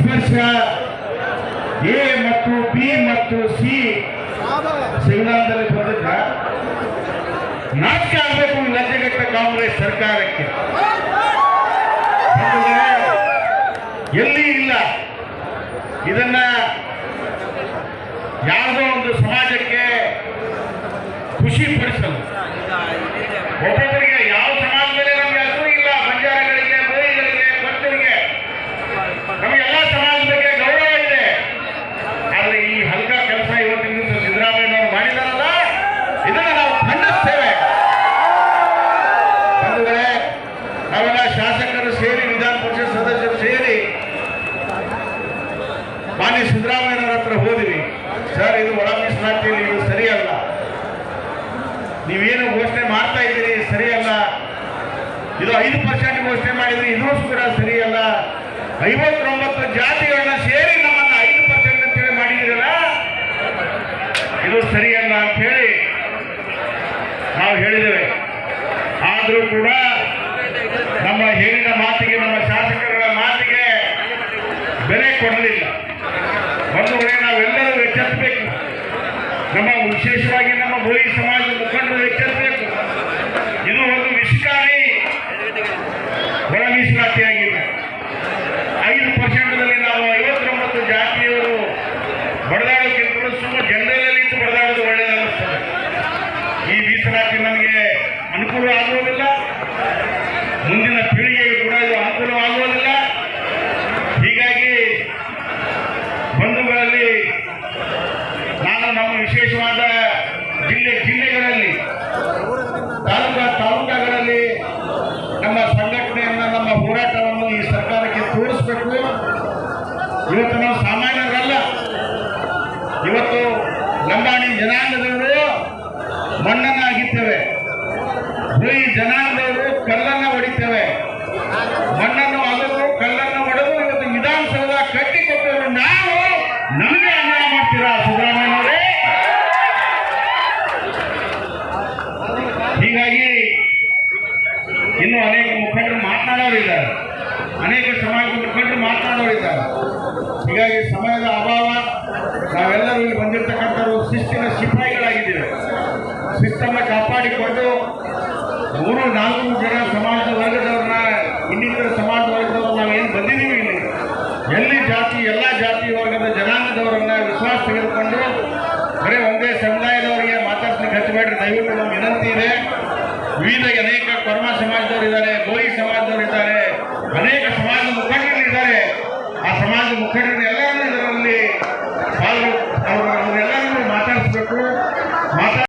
ವರ್ಷ ಎ ಮತ್ತು ಬಿ ಮತ್ತು ಸಿ. ಸಂವಿಧಾನದಲ್ಲಿ ಬಂದಿದ್ದ. ನಾಟ್ಯ ಆಗಬೇಕು ಲಜ್ಜೆಗೆಟ್ಟ ಕಾಂಗ್ರೆಸ್ ಸರ್ಕಾರಕ್ಕೆ. ಎಲ್ಲಿ ಇಲ್ಲ. ಇದನ್ನ ಯಾವುದೋ ಒಂದು ಸಮಾಜಕ್ಕೆ ಖುಷಿ ಪಡಿಸಲು. ಸರ್, ಇದು ಒಳ ನೀವು ಇದು ಸರಿಯಲ್ಲ. ನೀವೇನು ಘೋಷಣೆ ಮಾಡ್ತಾ ಇದ್ದೀರಿ ಸರಿಯಲ್ಲ. ಇದು ಐದು ಪರ್ಸೆಂಟ್ ಘೋಷಣೆ ಮಾಡಿದ್ರಿ ಇನ್ನೂ ಕೂಡ ಸರಿಯಲ್ಲ. ಐವತ್ತೊಂಬತ್ತು ಜಾತಿಗಳನ್ನ ಸೇರಿ ನಮ್ಮನ್ನ ಐದು ಪರ್ಸೆಂಟ್ ಅಂತೇಳಿ ಮಾಡಿದಿರಲ್ಲ ಇದು ಸರಿಯಲ್ಲ ಅಂತ ಹೇಳಿ ನಾವು ಹೇಳಿದ್ದೇವೆ. ಆದರೂ ಕೂಡ ನಮ್ಮ ಹೇಳಿದ ಮಾತಿಗೆ, ನಮ್ಮ ಶಾಸಕರ ಮಾತಿಗೆ ಬೆಲೆ ಕೊಡಲಿಲ್ಲ. ಒಂದು ವೇಳೆ ಎಚ್ಚರಿಸಬೇಕು ನಮ್ಮ ವಿಶೇಷವಾಗಿ ನಮ್ಮ ಭೋಗಿ ಸಮಾಜದ ಮುಖಂಡರು ಎಚ್ಚರಿಸಬೇಕು ಇದು ಒಂದು ವಿಷಕಾರಿ ಒಳ ಮೀಸಲಾತಿಯಾಗಿದೆ. ಐದು ಪರ್ಸೆಂಟ್ದಲ್ಲಿ ನಾವು ಐವತ್ತೊಂಬತ್ತು ಜಾತಿಯವರು ಬಡದಾಡೋಕ್ಕಿಂತ ಸುಮ್ಮ ಜನರಲ್ ನಿಂತು ಬಡದಾಡೋದು ಒಳ್ಳೆಯದನ್ನಿಸ್ತದೆ. ಈ ಮೀಸಲಾತಿ ನಮಗೆ ಅನುಕೂಲ ಆಗುವುದಿಲ್ಲ. ಮುಂದಿನ ಪೀಳಿಗೆಗೆ ಕೂಡ ಇದು ಅನುಕೂಲವಾಗುವುದಿಲ್ಲ ಹೀಗಾಗಿ ಬಂಧುಗಳಲ್ಲಿ ನಾನು ನಮ್ಮ ವಿಶೇಷವಾದ ಜಿಲ್ಲೆ ಜಿಲ್ಲೆಗಳಲ್ಲಿ, ತಾಲೂಕಾ ತಾಲೂಕಾಗಳಲ್ಲಿ ನಮ್ಮ ಸಂಘಟನೆಯನ್ನು, ನಮ್ಮ ಹೋರಾಟವನ್ನು ಈ ಸರ್ಕಾರಕ್ಕೆ ತೋರಿಸಬೇಕು. ಇವತ್ತು ನಾವು ಸಾಮಾನ್ಯರಲ್ಲ. ಇವತ್ತು ಲಂಬಾಣಿ ಜನಾಂಗದವರು ಈ ಅಗಿತೇವೆ ಈ ಜನಾಂಗದವರು ಕಲ್ಲನ್ನ ಹೊಡಿತೇವೆ ಮಣ್ಣನ್ನು ಅಗದು ಕಲ್ಲನ್ನು ಹೊಡೆದು ಇವತ್ತು ವಿಧಾನಸೌಧ ಕಟ್ಟಿಕೊಟ್ಟವರು ನಾವು ನಮಗೆ ಅನ್ಯಾಯ ಮಾಡ್ತೀರಾ ಸಿದ್ದರಾಮಯ್ಯನವರೇ ಹೀಗಾಗಿ ಇನ್ನು ಅನೇಕ ಮುಖಂಡರು ಮಾತನಾಡೋರಿದ್ದಾರೆ ಅನೇಕ ಸಮಾಜದ ಮುಖಂಡರು ಮಾತನಾಡೋರಿದ್ದಾರೆ ಹೀಗಾಗಿ ಸಮಯದ ಅಭಾವ, ನಾವೆಲ್ಲರೂ ಇಲ್ಲಿ ಬಂದಿರತಕ್ಕಂಥವ್ರು ಶಿಸ್ತಿನ ಸಿಪಾಯಿಗಳಾಗಿದ್ದೇವೆ. ಶಿಸ್ತನ್ನು ಕಾಪಾಡಿಕೊಂಡು ಮೂರು, ನಾಲ್ಕು ಜನ ಸಮಾಜದ ವರ್ಗದವ್ರನ್ನ, ಇನ್ನಿತರ ಸಮಾಜ ನಾವು ನಾವೇನು ಬಂದಿದ್ದೀವಿ ಇಲ್ಲಿ. ಎಲ್ಲಿ ಜಾತಿ, ಎಲ್ಲ ಜಾತಿ ವರ್ಗದ ಜನಾಂಗದವರನ್ನ ವಿಶ್ವಾಸ ತೆಗೆದುಕೊಂಡು ಬರೀ ಒಂದೇ ಸಮುದಾಯದವರಿಗೆ ಮಾತಾಡ್ಲಿಕ್ಕೆ ಹಚ್ಚಬೇಡ್ರಿ ದಯವಿಟ್ಟು ನಮ್ಮ ವಿನಂತಿ ಇದೆ. ವಿವಿಧ ಅನೇಕ ಕರ್ಮ